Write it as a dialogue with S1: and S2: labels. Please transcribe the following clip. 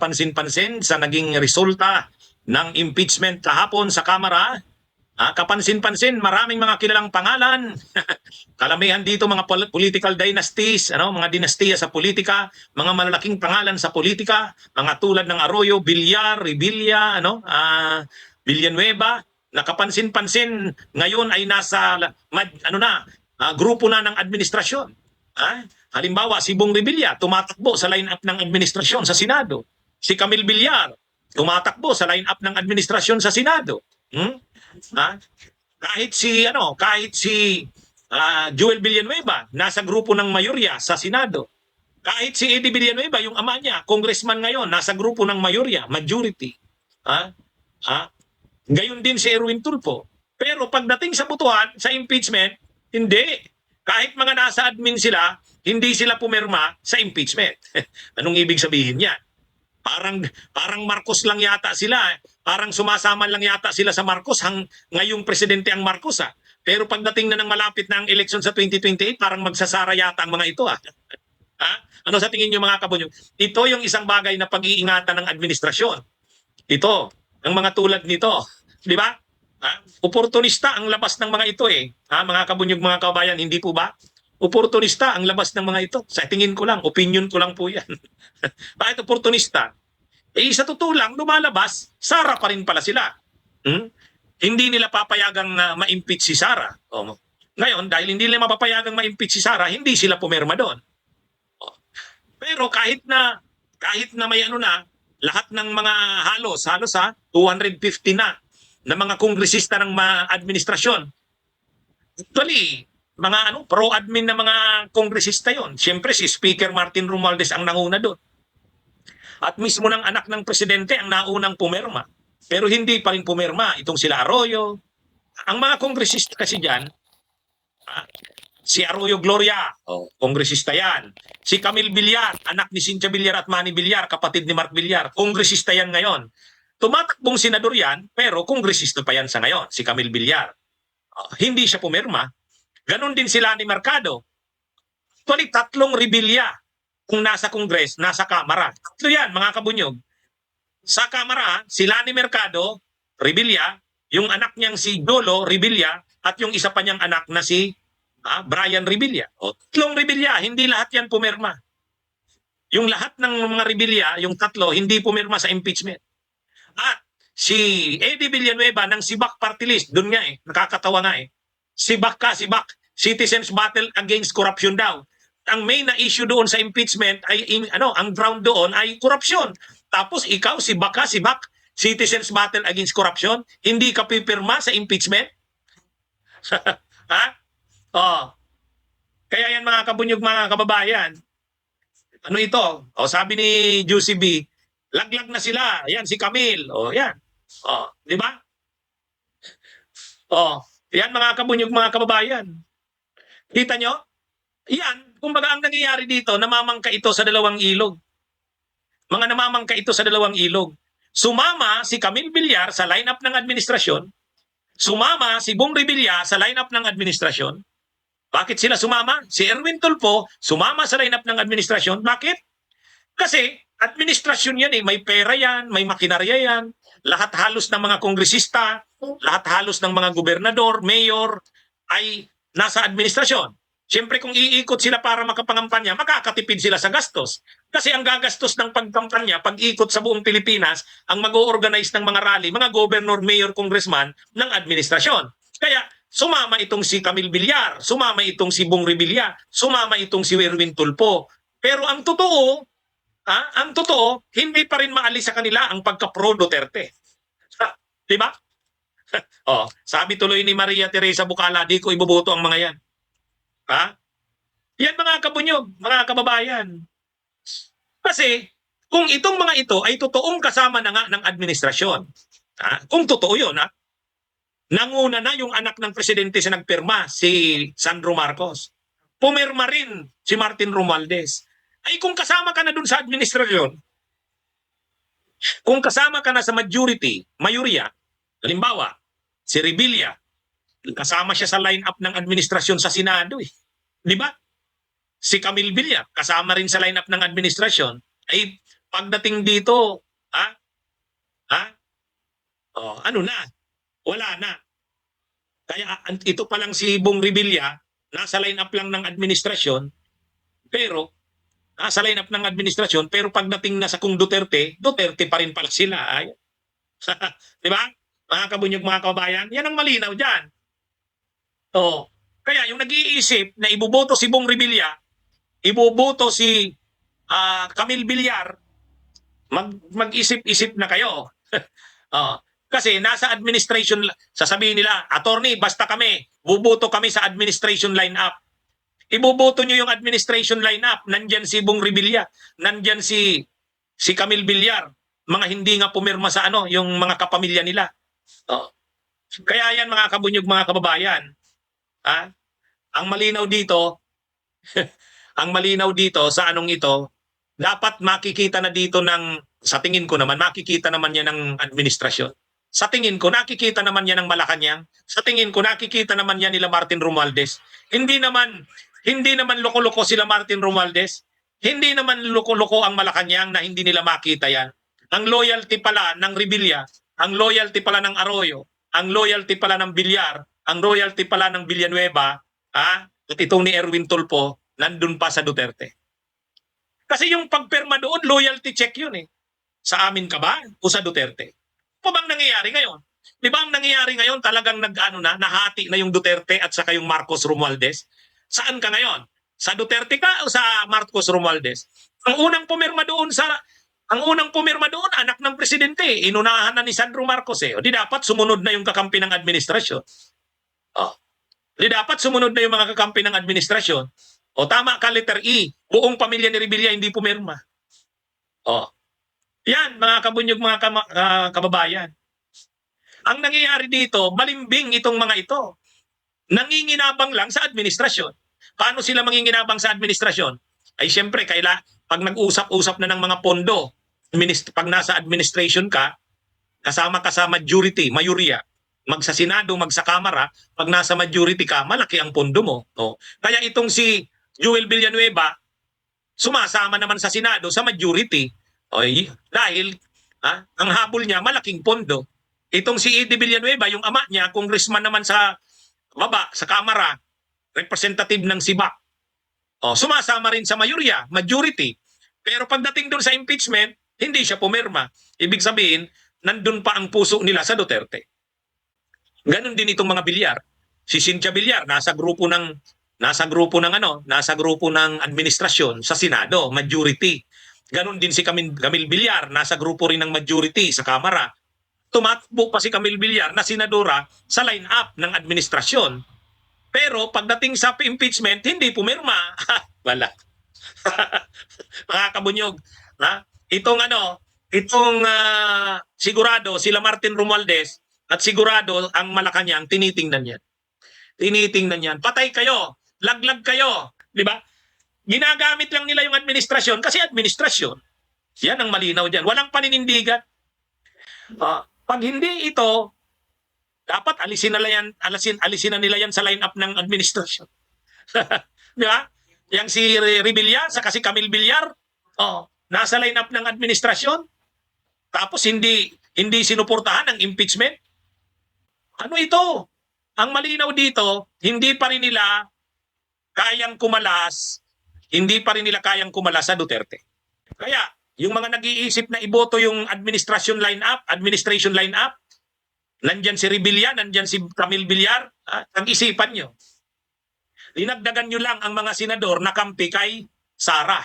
S1: kapansin-pansin sa naging resulta ng impeachment kahapon sa Kamara. Ah, kapansin-pansin, maraming mga kilalang pangalan. Kalamihan dito mga pol- political dynasties, ano, mga dinastiya sa politika, mga malalaking pangalan sa politika, mga tulad ng Arroyo, Villar, Revilla, ano, ah, Villanueva, nakapansin-pansin ngayon ay nasa mad- ano na, ah, grupo na ng administrasyon. Ah, halimbawa si Bong Revilla tumatakbo sa line-up ng administrasyon sa Senado. Si Camille Villar tumatakbo sa line-up ng administrasyon sa Senado. Hmm? Ha? Kahit si ano, kahit si ah, Joel Villanueva nasa grupo ng mayorya sa Senado. Kahit si Eddie Villanueva, yung ama niya, congressman ngayon, nasa grupo ng mayorya, majority. Ha? Ha? Gayon din si Erwin Tulfo. Pero pagdating sa butuhan, sa impeachment, hindi. Kahit mga nasa admin sila, hindi sila pumirma sa impeachment. Anong ibig sabihin niyan? Parang parang Marcos lang yata sila. eh. Parang sumasama lang yata sila sa Marcos hang ngayong presidente ang Marcos ah. Pero pagdating na ng malapit na ang eleksyon sa 2028, parang magsasara yata ang mga ito ah. ha? Ano sa tingin niyo mga kabunyog? Ito yung isang bagay na pag-iingatan ng administrasyon. Ito, ang mga tulad nito. Di ba? Ha? Oportunista ang labas ng mga ito eh. Ha? Mga kabunyog, mga kabayan, hindi po ba? Oportunista ang labas ng mga ito. Sa tingin ko lang, opinion ko lang po yan. Bakit oportunista? Eh, sa totoo lang, lumalabas, Sara pa rin pala sila. Hmm? Hindi nila papayagang na ma-impeach si Sara. O, ngayon, dahil hindi nila mapapayagang ma-impeach si Sara, hindi sila pumirma doon. O, Pero kahit na kahit na may ano na, lahat ng mga halos, halos ha, 250 na na mga kongresista ng mga administrasyon. Actually, mga ano, pro-admin na mga kongresista yon. Siyempre si Speaker Martin Romualdez ang nanguna doon. At mismo ng anak ng presidente ang naunang pumirma. Pero hindi pa rin pumirma itong sila Arroyo. Ang mga kongresista kasi diyan, ah, si Arroyo Gloria, oh, kongresista yan. Si Camille Villar, anak ni Cynthia Villar at Manny Villar, kapatid ni Mark Villar, kongresista yan ngayon. Tumatakbong senador yan, pero kongresista pa yan sa ngayon, si Camille Villar. Ah, hindi siya pumirma. Ganon din sila ni Mercado. Actually, tatlong rebelya kung nasa kongres, nasa kamara. Tatlo yan, mga kabunyog. Sa kamara, si Lani Mercado, rebelya, yung anak niyang si Dolo, rebelya, at yung isa pa niyang anak na si ah, Brian Rebilla. O, tatlong rebelya, hindi lahat yan pumirma. Yung lahat ng mga rebelya, yung tatlo, hindi pumirma sa impeachment. At si Eddie Villanueva ng Sibak Party List, doon nga eh, nakakatawa nga eh. Sibak ka, Sibak. Citizens Battle Against Corruption daw. Ang main na issue doon sa impeachment ay im- ano, ang ground doon ay korupsyon. Tapos ikaw si Baka, si Bak, Citizens Battle Against Corruption, hindi ka pipirma sa impeachment? ha? Oh. Kaya yan mga kabunyog mga kababayan. Ano ito? O sabi ni Juicy B, laglag na sila. Yan si Camille. O yan. O, di ba? O, yan mga kabunyog mga kababayan. Kita nyo? Yan, kumbaga ang nangyayari dito, namamangka ito sa dalawang ilog. Mga namamangka ito sa dalawang ilog. Sumama si Camille Villar sa lineup ng administrasyon. Sumama si Bong Revilla sa lineup ng administrasyon. Bakit sila sumama? Si Erwin Tulfo sumama sa lineup ng administrasyon. Bakit? Kasi administrasyon yan eh. May pera yan, may makinarya yan. Lahat halos ng mga kongresista, lahat halos ng mga gobernador, mayor, ay nasa administrasyon. Siyempre kung iikot sila para makapangampanya, makakatipid sila sa gastos. Kasi ang gagastos ng pagkampanya, pag-ikot sa buong Pilipinas, ang mag-organize ng mga rally, mga governor, mayor, congressman ng administrasyon. Kaya sumama itong si Camille Villar, sumama itong si Bong Revilla, sumama itong si Erwin Tulpo. Pero ang totoo, ha, ang totoo, hindi pa rin maalis sa kanila ang pagka-pro Duterte. Di ba? oh, sabi tuloy ni Maria Teresa Bucala, di ko iboboto ang mga yan. Ha? Yan mga kabunyog, mga kababayan. Kasi kung itong mga ito ay totoong kasama na nga ng administrasyon, ha? kung totoo yun, ha? nanguna na yung anak ng presidente sa nagpirma, si Sandro Marcos. Pumirma rin si Martin Romualdez. Ay kung kasama ka na dun sa administrasyon, kung kasama ka na sa majority, mayorya, halimbawa, si Revilla, kasama siya sa line-up ng administrasyon sa Senado eh. Di ba? Si Camille Villar, kasama rin sa line-up ng administrasyon, ay pagdating dito, ha? Ha? Oh, ano na? Wala na. Kaya an- ito pa lang si Bong Revilla, nasa line up lang ng administrasyon, pero nasa line up ng administrasyon, pero pagdating na sa kung Duterte, Duterte pa rin pala sila. Ay. Di ba? Mga kabunyog, mga kabayan, yan ang malinaw dyan. Oo. Kaya yung nag-iisip na ibuboto si Bong Revilla, ibuboto si ah, Camille Villar, mag, mag-isip-isip na kayo. Oo. Kasi nasa administration, sasabihin nila, attorney, basta kami, buboto kami sa administration line-up. Ibuboto nyo yung administration line-up. Nandyan si Bong Revilla, nandyan si si Camille Villar. Mga hindi nga pumirma sa ano, yung mga kapamilya nila. Oh. Kaya yan mga kabunyog, mga kababayan. Ha? Ang malinaw dito, ang malinaw dito sa anong ito, dapat makikita na dito ng, sa tingin ko naman, makikita naman yan ng administrasyon. Sa tingin ko, nakikita naman yan ng Malacanang. Sa tingin ko, nakikita naman yan nila Martin Romualdez. Hindi naman, hindi naman loko-loko sila Martin Romualdez. Hindi naman loko-loko ang Malacanang na hindi nila makita yan. Ang loyalty pala ng Revilla, ang loyalty pala ng Arroyo, ang loyalty pala ng Villar, ang loyalty pala ng Villanueva, ha? at itong ni Erwin Tulpo, nandun pa sa Duterte. Kasi yung pagperma doon, loyalty check yun eh. Sa amin ka ba o sa Duterte? Po bang nangyayari ngayon? Di ba ang nangyayari ngayon talagang nag-ano na, nahati na yung Duterte at saka yung Marcos Romualdez? Saan ka ngayon? Sa Duterte ka o sa Marcos Romualdez? Ang unang pumirma doon sa ang unang pumirma doon, anak ng presidente, eh. inunahan na ni Sandro Marcos eh. O di dapat sumunod na yung kakampi ng administrasyon. Oh. Di dapat sumunod na yung mga kakampi ng administrasyon. O tama ka, letter E. Buong pamilya ni Revilla hindi pumirma. O. Yan, mga kabunyog, mga kama- ah, kababayan. Ang nangyayari dito, malimbing itong mga ito. Nanginginabang lang sa administrasyon. Paano sila manginginabang sa administrasyon? Ay siyempre, kaila, pag nag-usap-usap na ng mga pondo, pag nasa administration ka, kasama ka sa majority, mayoriya, mag sa Senado, mag sa Kamara, pag nasa majority ka, malaki ang pondo mo. No? Kaya itong si Joel Villanueva, sumasama naman sa Senado sa majority. Oy, dahil ha, ang habol niya malaking pondo. Itong si Eddie Villanueva, yung ama niya, congressman naman sa baba, sa Kamara, representative ng Sibak. Oh, sumasama rin sa mayorya, majority. Pero pagdating doon sa impeachment, hindi siya pumirma. Ibig sabihin, nandun pa ang puso nila sa Duterte. Ganon din itong mga bilyar. Si Cynthia Villar nasa grupo ng nasa grupo ng ano, nasa grupo ng administrasyon sa Senado, majority. Ganon din si Camille, Camille Villar, nasa grupo rin ng majority sa Kamara. Tumakbo pa si Camille Villar na senadora sa line-up ng administrasyon. Pero pagdating sa impeachment, hindi pumirma. Wala. Mga kabunyog. Ha? Itong ano, itong ah, sigurado, sila Martin Romualdez, at sigurado ang Malacanang, tinitingnan yan. Tinitingnan yan. Patay kayo. Laglag kayo. Di ba? Ginagamit lang nila yung administrasyon kasi administrasyon. Yan ang malinaw dyan. Walang paninindigan. Ah, pag hindi ito, dapat alisin na yan, alisin, alisin na nila yan sa line-up ng administrasyon. Di ba? Yang si Re- Revilla, sa kasi Camille Villar, oh, nasa line-up ng administrasyon. Tapos hindi hindi sinuportahan ang impeachment. Ano ito? Ang malinaw dito, hindi pa rin nila kayang kumalas, hindi pa rin nila kayang kumalas sa Duterte. Kaya, yung mga nag-iisip na iboto yung administration line-up, administration line-up, nandyan si Revilla, nandyan si Camille Villar, ah, ang-isipan nyo. Dinagdagan nyo lang ang mga senador na kampi kay Sara.